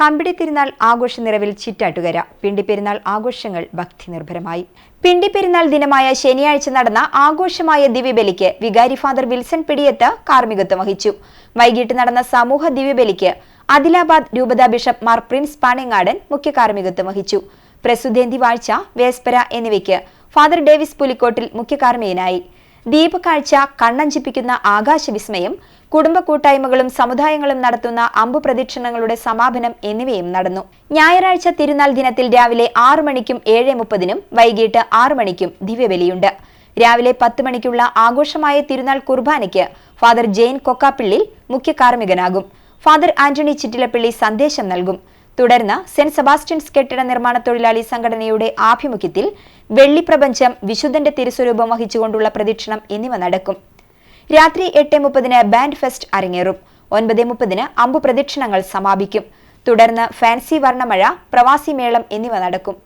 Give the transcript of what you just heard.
കമ്പിടി തിരുനാൾ ആഘോഷ നിറവിൽ ചിറ്റാട്ടുകര. പിണ്ടിപ്പെരുന്നാൾ ആഘോഷങ്ങൾ ഭക്തി നിർഭരമായി. പിണ്ടിപ്പെരുന്നാൾ ദിനമായ ശനിയാഴ്ച നടന്ന ആഘോഷമായ ദിവ്യബലിക്ക് വികാരി ഫാദർ വിൽസൺ പിടിയത്ത് കാർമ്മികത്വം വഹിച്ചു. വൈകിട്ട് നടന്ന സമൂഹ ദിവ്യബലിക്ക് അദിലാബാദ് രൂപതാ ബിഷപ്പ് മാർ പ്രിൻസ് പാണിങ്ങാടൻ മുഖ്യ കാർമ്മികത്വം വഹിച്ചു. പ്രസുദ്ധേന്തി വാഴ്ച വേസ്പര എന്നിവയ്ക്ക് ഫാദർ ഡേവിസ് പുലിക്കോട്ടിൽ മുഖ്യ കാർമ്മികനായി. ദീപകാഴ്ച കണ്ണഞ്ചിപ്പിക്കുന്ന ആകാശവിസ്മയം കുടുംബ കൂട്ടായ്മകളും സമുദായങ്ങളും നടത്തുന്ന അമ്പു പ്രദക്ഷിണങ്ങളുടെ സമാപനം എന്നിവയും നടന്നു. ഞായറാഴ്ച തിരുനാൾ ദിനത്തിൽ രാവിലെ ആറു മണിക്കും ഏഴ് മുപ്പതിനും വൈകിട്ട് ആറു മണിക്കും ദിവ്യബലിയുണ്ട്. രാവിലെ പത്ത് മണിക്കുള്ള ആഘോഷമായ തിരുനാൾ കുർബാനയ്ക്ക് ഫാദർ ജെയിൻ കൊക്കാപ്പിള്ളിൽ മുഖ്യ കാർമ്മികനാകും. ഫാദർ ആന്റണി ചിറ്റിലപ്പിള്ളി സന്ദേശം നൽകും. തുടർന്ന് സെന്റ് സെബാസ്റ്റ്യൻസ് കെട്ടിട നിർമ്മാണ തൊഴിലാളി സംഘടനയുടെ ആഭിമുഖ്യത്തിൽ വെള്ളിപ്രപഞ്ചം വിശുദ്ധന്റെ തിരുസ്വരൂപം വഹിച്ചുകൊണ്ടുള്ള പ്രദക്ഷിണം എന്നിവ നടക്കും. രാത്രി എട്ട് മുപ്പതിന് ബാൻഡ് ഫെസ്റ്റ് അരങ്ങേറും. ഒൻപത് മുപ്പതിന് അമ്പു പ്രദക്ഷിണങ്ങൾ സമാപിക്കും. തുടർന്ന് ഫാൻസി വർണമഴ പ്രവാസി മേളം എന്നിവ നടക്കും.